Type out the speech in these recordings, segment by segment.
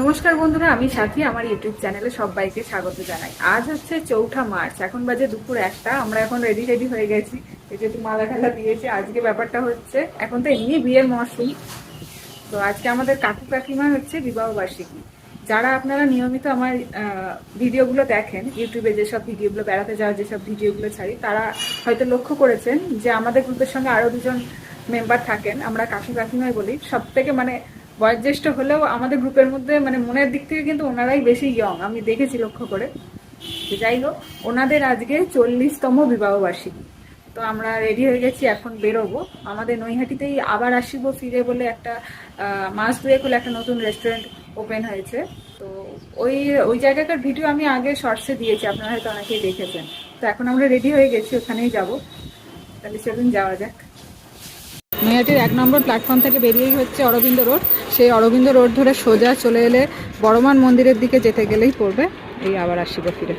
নমস্কার বন্ধুরা, আমি সাথী, আমার ইউটিউব চ্যানেলে সবাইকে স্বাগত জানাই। আজ হচ্ছে চৌঠা মার্চ, এখন বাজে দুপুর একটা, আমরা এখন রেডি রেডি হয়ে গেছি। যেহেতু মালা ঠালা দিয়েছি, আজকে ব্যাপারটা হচ্ছে, এখন তো এমনি বিয়ের মরশুম। তো আজকে আমাদের কাকু কাকিমা হচ্ছে বিবাহ বার্ষিকী। যারা আপনারা নিয়মিত আমার ভিডিওগুলো দেখেন, ইউটিউবে যেসব ভিডিওগুলো, বেড়াতে যাওয়ার যেসব ভিডিওগুলো ছাড়ি, তারা হয়তো লক্ষ্য করেছেন যে আমাদের গ্রুপের সঙ্গে আরও দুজন মেম্বার থাকেন। আমরা কাকু কাকিমাই বলি। সব থেকে মানে বয়োজ্যেষ্ঠ হলেও আমাদের গ্রুপের মধ্যে মানে মনের দিক থেকে কিন্তু ওনারাই বেশি ইয়ং আমি দেখেছি লক্ষ্য করে। যাই হোক, ওনাদের আজকে চল্লিশতম বিবাহ বার্ষিকী। তো আমরা রেডি হয়ে গেছি, এখন বেরোবো। আমাদের নৈহাটিতেই আবার আসিব ফিরে বলে একটা মাস দুয়েক হলে একটা নতুন রেস্টুরেন্ট ওপেন হয়েছে। তো ওই ওই জায়গাকার ভিডিও আমি আগে শর্টসে দিয়েছি, আপনারা হয়তো অনেকেই দেখেছেন। তো এখন আমরা রেডি হয়ে গেছি, ওখানেই যাব। তাহলে চলুন, যাওয়া যাক। নৈহাটির এক নম্বর প্ল্যাটফর্ম থেকে বেরিয়েই হচ্ছে অরবিন্দ রোড। সেই অরবিন্দ রোড ধরে সোজা চলে এলে বড়মান মন্দিরের দিকে যেতে গেলেই পড়বে। এই আবার আসিব ফিরে।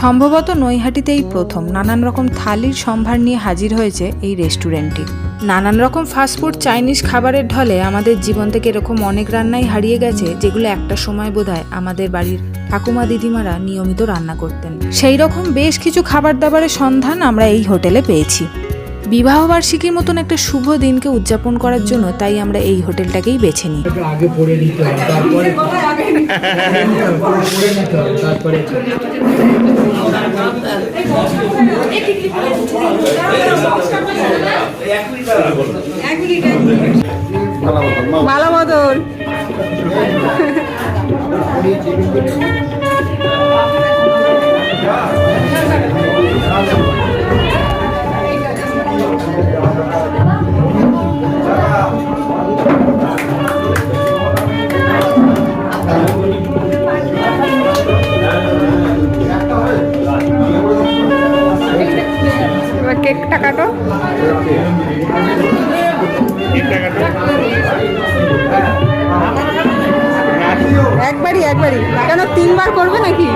সম্ভবত নৈহাটিতেই প্রথম। নানান রকম থালির সম্ভার নিয়ে হাজির হয়েছে এই রেস্টুরেন্টটি। নানান রকম ফাস্টফুড চাইনিজ খাবারের ঢলে আমাদের জীবন থেকে এরকম অনেক রান্নাই হারিয়ে গেছে, যেগুলো একটা সময় বোধহয় আমাদের বাড়ির ঠাকুমা দিদিমারা নিয়মিত রান্না করতেন। সেই রকম বেশ কিছু খাবার দাবারের সন্ধান আমরা এই হোটেলে পেয়েছি। বিবাহবার্ষিকীর মতন একটা শুভ দিনকে উদযাপন করার জন্য তাই আমরা এই হোটেলটাকেই বেছে নিই। এটা আগে পড়ে নিতে হবে তারপরে পড়ে নিতে হবে, পড়ে নিতে হবে, তারপরে মালা বদল একবারই। কেন তিনবার করবে নাকি?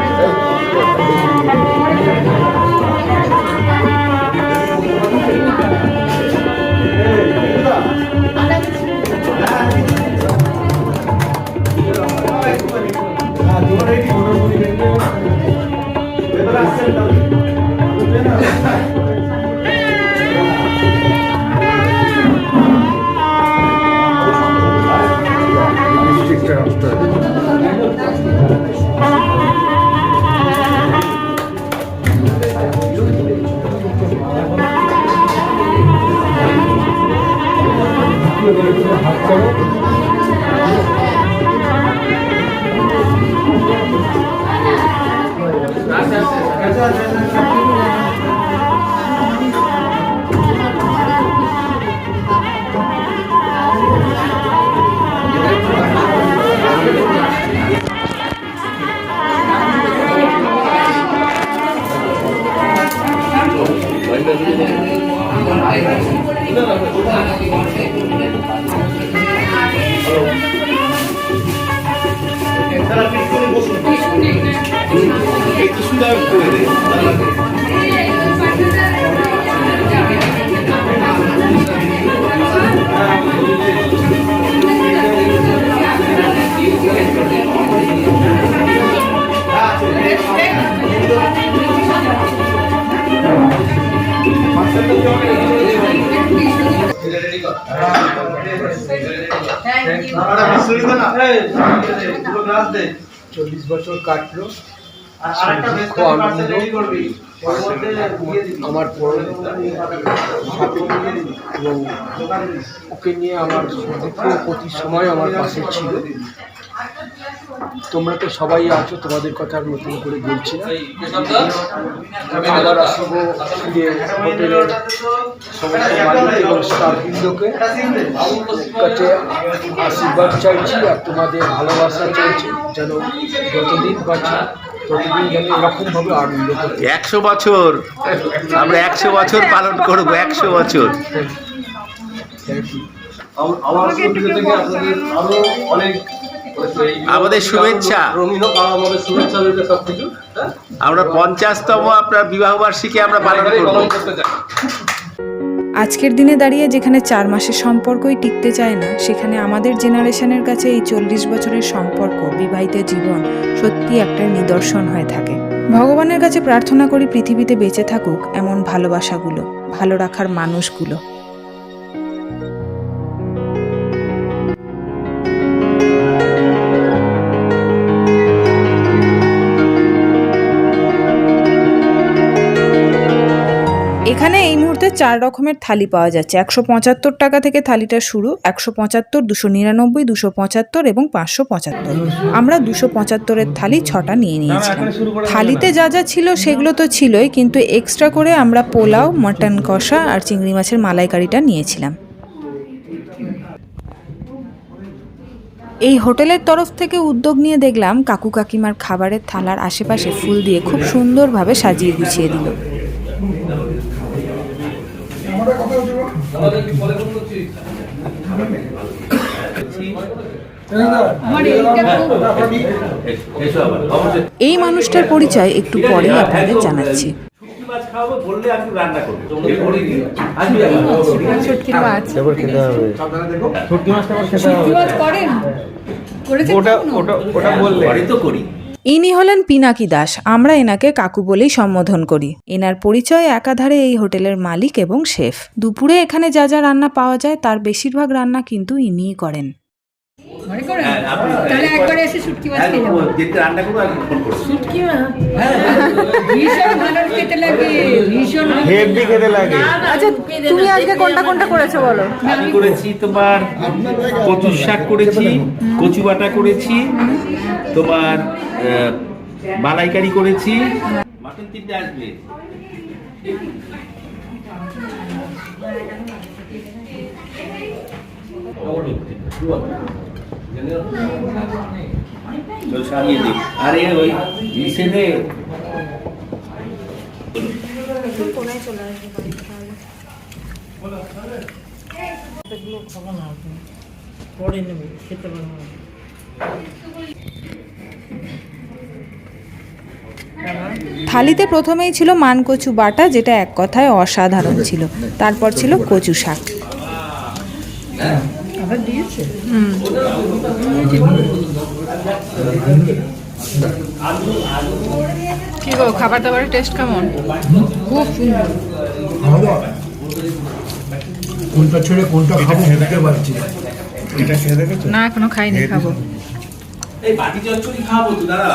চল্লিশ বছর কাটলো। দুঃখ আনন্দ। আমার পরম এবং ওকে নিয়ে আমার দুঃখ প্রতি সময় আমার পাশে ছিল। তোমরা তো সবাই আছো তোমাদের কথা আর নতুন করে বলছি না। আবার আসব ফিরে হোটেলের সমস্ত মালিক এবং স্টাফবৃন্দকে। কাছে আশীর্বাদ চাইছি আর তোমাদের ভালোবাসা চাইছি যেন যতদিন বাঁচি একশো বছর। আমরা একশো বছর পালন করব একশো বছর। আমার থেকে আপনাদের আরও অনেক আমাদের শুভেচ্ছা। হ্যাঁ? আমরা পঞ্চাশতম আপনার বিবাহ বার্ষিকী আমরা পালন করব। পালন করতে চাই আজকের দিনে দাঁড়িয়ে যেখানে চার মাসের সম্পর্কই টিকতে চায় না সেখানে আমাদের জেনারেশনের কাছে এই চল্লিশ বছরের সম্পর্ক বিবাহিত জীবন সত্যি একটা নিদর্শন হয়ে থাকে। ভগবানের কাছে প্রার্থনা করি পৃথিবীতে বেঁচে থাকুক এমন ভালোবাসাগুলো ভালো রাখার মানুষগুলো। চার রকমের থালি পাওয়া যাচ্ছে। একশো পঁচাত্তর টাকা থেকে থালিটা শুরু একশো পঁচাত্তর দুশো নিরানব্বই দুশো পঁচাত্তর এবং পাঁচশো পঁচাত্তর। আমরা দুশো পঁচাত্তরের থালি ছটা নিয়ে নিয়েছিলাম। থালিতে যা যা ছিল সেগুলো তো ছিলই কিন্তু এক্সট্রা করে আমরা পোলাও মটন কষা আর চিংড়ি মাছের মালাইকারিটা নিয়েছিলাম। এই হোটেলের তরফ থেকে উদ্যোগ নিয়ে দেখলাম কাকু কাকিমার খাবারের থালার আশেপাশে ফুল দিয়ে খুব সুন্দরভাবে সাজিয়ে গুছিয়ে দিল। এই মানুষটার পরিচয় একটু পরেই আপনাদের জানাচ্ছি বললে আমি রান্না করব ওটা ওটা ওটা বললে বাড়ি তো করি ইনি হলেন পিনাকি দাস, আমরা এনাকে কাকু বলেই সম্বোধন করি। এনার পরিচয় একাধারে এই হোটেলের মালিক এবং শেফ। দুপুরে এখানে যা যা রান্না পাওয়া যায়, তার বেশিরভাগ রান্না কিন্তু ইনিই করেন। হ্যাঁ, তাহলে একবার এসে শুটকি মাছ হ্যাঁ, খেয়ে যাব। যেদিন রান্না করব আমি ফোন করব। শুটকি মাছ ভীষণ ভালো খেতে লাগে ভীষণ হেভি খেতে লাগে। আচ্ছা তুমি আজকে কোনটা কোনটা করেছ বলো? আমি করেছি তোমার কচুর শাক করেছি কচু বাটা করেছি তোমার মালাইকারি করেছি। মাটন তিনটে আসবে। সারিয়ে দে আরে ওই থালিতে প্রথমেই ছিল মানকচু বাটা, যেটা এক কথায় অসাধারণ ছিল। তারপর ছিল কচু শাক। কি গো খাবার দাবারের টেস্ট কেমন? খুব সুন্দর। কোনটা ছেড়ে কোনটা খাব বুঝতে পারছি না। না এখনও খাইনি খাব। এই বাটি চচ্চড়ি খাওয়াবো তো দাদা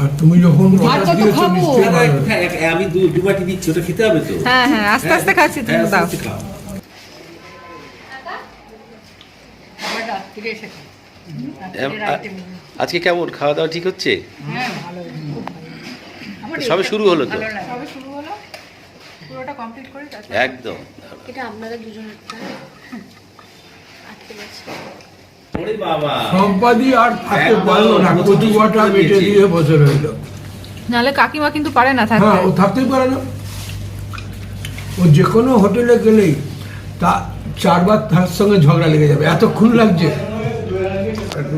আর তুমি যখন দিয়েছ খাব। আমি দু দু বাটি দিচ্ছি ওটা খেতে হবে তো। হ্যাঁ হ্যাঁ আস্তে আস্তে খাচ্ছি তুমি হ্যাঁ, দাও। আজকে কেমন? খাওয়া দাওয়া ঠিক হচ্ছে? সবে শুরু হলো তো? সবে শুরু হলো। পুরোটা কমপ্লিট করে তারপর একদম। এটা দুজনের সম্পাদি আর থাকতে পারল না। কচু বাটা দিয়ে বসে রইল। নাহলে কাকিমা কিন্তু পারে না থাকতে। হ্যাঁ ও থাকতেই পারে না। ও যে কোনো হোটেলে গেলেই তা চারবার তার সঙ্গে ঝগড়া লেগে যাবে। এতক্ষণ লাগছে। একটু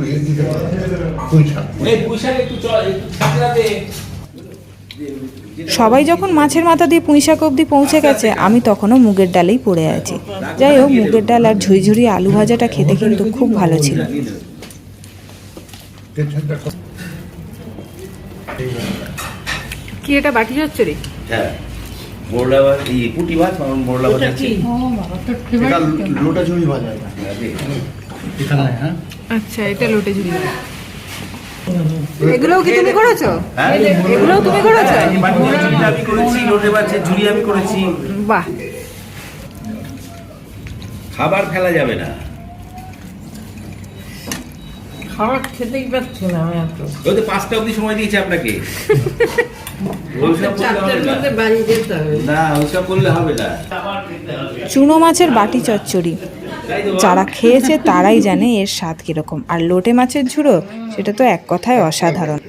সবাই যখন মাছের মাথা দিয়ে পুঁইশাক অবধি পৌঁছে গেছে আমি তখনও মুগের ডালেই পড়ে আছি। যাই হোক মুগের ডাল আর ঝুড়ি আলু ভাজাটা খেতে কিন্তু খুব ভালো ছিল। কি এটা বাটি চচ্চড়ি হ্যাঁ। এই পুঁটি আছে। লোটা ঝুড়ি ভাজা হ্যাঁ, আচ্ছা এটা লোটে ঝুড়ি এগুলোও কি তুমি করেছ? হ্যাঁ? এগুলোও তুমি করেছ? আমি করেছি লোটে মাছের ঝুড়ি আমি করেছি। বাহ। খাবার ফেলা যাবে না। খাবার খেতেই পাচ্ছি না আমি এত। ওই তো পাঁচটা অবধি সময় দিয়েছে আপনাকে। না। হবে। না ওইসব করলে হবে না। চুনো মাছের বাটি চচ্চড়ি। যারা খেয়েছে তারাই জানে এর স্বাদ কীরকম। আর লোটে মাছের ঝুড়ো সেটা তো এক কথায় অসাধারণ।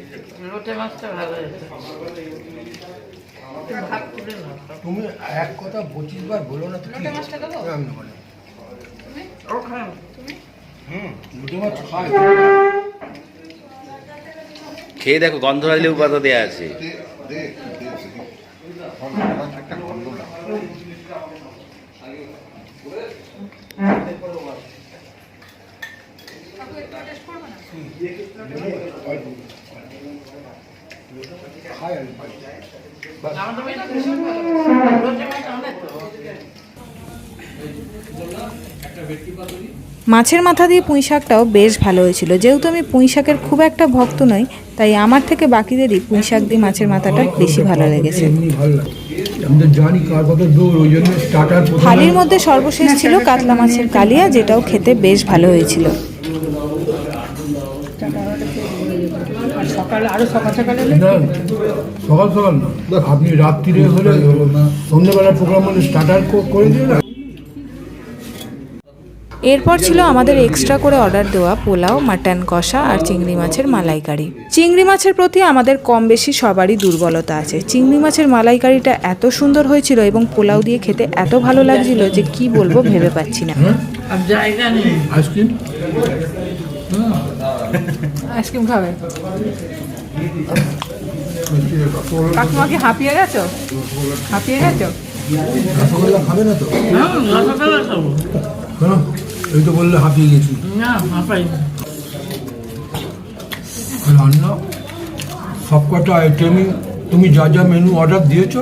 লোটে মাছটা ভালো হয়েছে। ভাত তুলে না তুমি এক কথা পঁচিশ বার বলো না তো কি? আমি বলি। হুম, লোটে মাছ খাই। খেয়ে দেখো গন্ধ আসলেও পাতা দেওয়া আছে খায় আর পাই। আমাদের বাড়িতে ভীষণ ভালো লাগে। লোটে মাছ অনেক তো। মাছের মাথা দিয়ে পুঁই শাকটাও বেশ ভালো হয়েছিল। যেহেতু আমি পুঁই শাকের খুব একটা ভক্ত নই, তাই আমার থেকে বাকিদেরই পুঁই শাক দিয়ে মাছের মাথাটা বেশি ভালো লেগেছে। থালির মধ্যে সর্বশেষ ছিল কাতলা মাছের কালিয়া, যেটাও খেতে বেশ ভালো হয়েছিল। সকালে আরও সকাল সকালে এলে না সকাল সকাল না। আপনি রাত্রিরে হলে সন্ধ্যেবেলার প্রোগ্রাম হলে স্টার্টার করে দিয়ে না। এরপর ছিল আমাদের এক্সট্রা করে অর্ডার দেওয়া পোলাও মাটন কষা আর চিংড়ি মাছের মালাইকারি। চিংড়ি মাছের প্রতি আমাদের কম বেশি সবারই দুর্বলতা আছে। চিংড়ি মাছের মালাইকারিটা এত সুন্দর হয়েছিল এবং পোলাও দিয়ে খেতে এত ভালো লাগছিল যে কি বলব ভেবে পাচ্ছি না। আইসক্রিম খাবে? কাকিমা হাঁপিয়ে গেছো? হাঁপিয়ে গেছো? রসগোল্লা খাবে না তো? না রসগোল্লা খাব কেন? এই তো বললে হাঁপিয়ে গেছি। রান্না? সব কটা আইটেমই তুমি যা যা মেনু অর্ডার দিয়েছ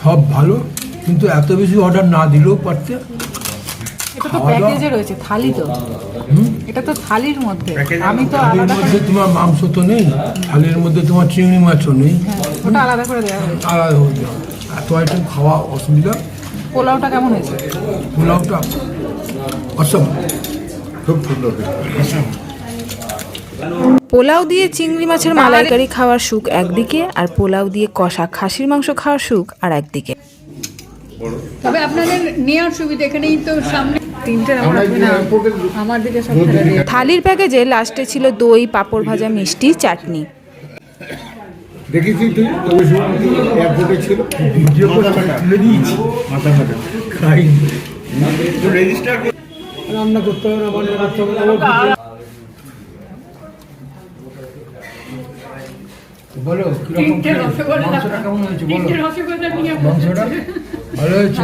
সব ভালো কিন্তু এত বেশি অর্ডার না দিলেও পারতে। এটা তো প্যাকেজে রয়েছে থালি তো। এটা তো থালির মধ্যে। আমি তো থালির মধ্যে তোমার মাংস তো নেই থালির মধ্যে তোমার চিংড়ি মাছও নেই। ওটা আলাদা করে দেওয়া আলাদা হয়ে যাবে এত আইটেম খাওয়া অসুবিধা? পোলাওটা কেমন হয়েছে? পোলাওটা অসম খুব সুন্দর পোলাও দিয়ে চিংড়ি মাছের মালাইকারি খাওয়ার সুখ একদিকে আর পোলাও দিয়ে কষা খাসির মাংস খাওয়ার সুখ আর একদিকে। তবে আপনাদের নেওয়ার সুবিধা এখানেই তো সামনে তিনটে আমার না? আমার দিকে সব থালির প্যাকেজে লাস্টে ছিল দই পাঁপড় ভাজা মিষ্টি চাটনি। দেখেছি তুই? তবে এয়ারপোর্টে ছিল। ভিডিও করে তুলে দিয়েছি। মাথা মাথা খাইনি রান্না করতে হবে না বান্না করতে হবে বলো কীরকম মাংসটা কেমন হয়েছে বলো? তিনটে রসগোল্লা নিয়ে মাংসটা ভালো হয়েছে।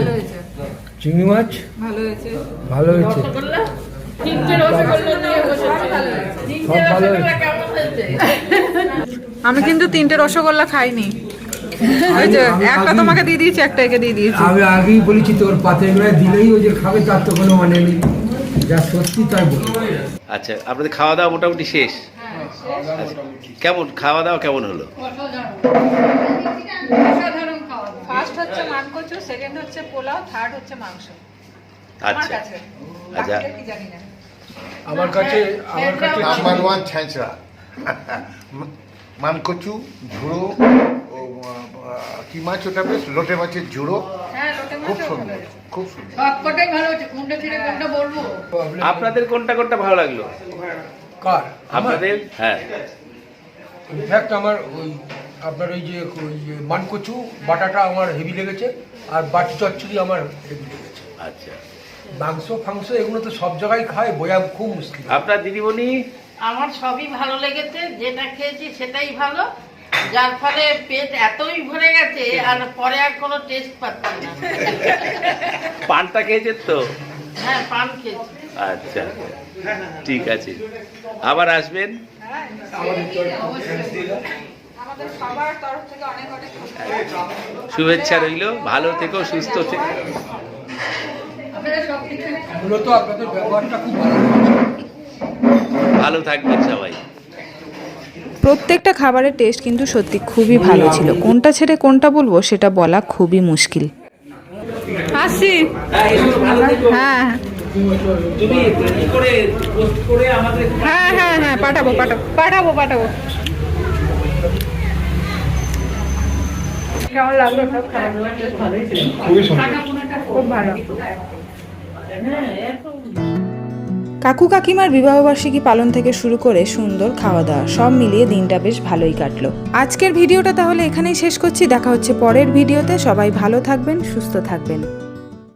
চিংড়ি মাছ? ভালো হয়েছে। ভালো হয়েছে। আমি কিন্তু তিনটে রসগোল্লা খাইনি। ওই যে একটা তোমাকে দিয়ে দিয়েছি একটা একে দিয়ে দিয়েছি। আমি আগেই বলেছি তোর পাতে দিলেই ও যে খাবে তার তো কোনো মানে নেই। যা সত্যি তাই বলি। আচ্ছা আপনাদের খাওয়া দাওয়া মোটামুটি শেষ? আচ্ছা, কেমন? খাওয়া দাওয়া কেমন হলো অসাধারণ খাওয়া দাওয়া ফার্স্ট হচ্ছে মানকচু সেকেন্ড হচ্ছে পোলাও থার্ড হচ্ছে মাংস। আমার আচ্ছা। কাছে। আচ্ছা। বাকিদের কি জানি না। আমার কাছে আমার কাছে নাম্বার ওয়ান ছ্যাঁচড়া। মানকচু ঝুড়ো ও আহ, কি মাছ ওটা বেশ? লোটে মাছের ঝুড়ো। হ্যাঁ লোটে খুব মাছও ভালো সুন্দর। খুব সুন্দর। ভালো হচ্ছে। কোনটা ছেড়ে কোনটা বলব? আপনাদের কোনটা কোনটা ভালো লাগল? কার? আপনাদের? হ্যাঁ। ইনফ্যাক্ট আমার ওই আপনার ওই যে ওই যে মানকচু বাটাটা আমার হেভি লেগেছে আর বাটি চচ্চড়ি আমার হেভি লেগেছে। আচ্ছা। মাংস ফাংস এগুলো তো সব জায়গায় খায় বোঝা খুব মুশকিল। আপনার দিদিমণি? আমার সবই ভালো লেগেছে যেটা খেয়েছি সেটাই ভালো। যার ফলে পেট এতই ভরে গেছে আর পরে আর কোনো টেস্ট পাচ্ছি না। পানটা খেয়েছেন তো? হ্যাঁ পান খেয়েছি। আচ্ছা ঠিক আছে। আবার আসবেন? আমাদের সবার তরফ থেকে অনেক অনেক শুভেচ্ছা রইল ভালো থেকো সুস্থ থেকো। ভালো থাকবেন সবাই। প্রত্যেকটা খাবারের টেস্ট কিন্তু সত্যি খুবই ভালো ছিল। কোনটা ছেড়ে কোনটা বলব সেটা বলা খুবই মুশকিল। আসছি হ্যাঁ। তুমি ই করে পোস্ট করে আমাদের হ্যাঁ হ্যাঁ হ্যাঁ পাঠাবো পাঠাবো পাঠাবো পাঠাবো। কেমন লাগল? সব খাবার ভালোই ছিল। খুবই সুন্দর। খুব ভালো। কাকু কাকিমার বিবাহবার্ষিকী পালন থেকে শুরু করে সুন্দর খাওয়া দাওয়া সব মিলিয়ে দিনটা বেশ ভালোই কাটলো। আজকের ভিডিওটা তাহলে এখানেই শেষ করছি। দেখা হচ্ছে পরের ভিডিওতে। সবাই ভালো থাকবেন সুস্থ থাকবেন।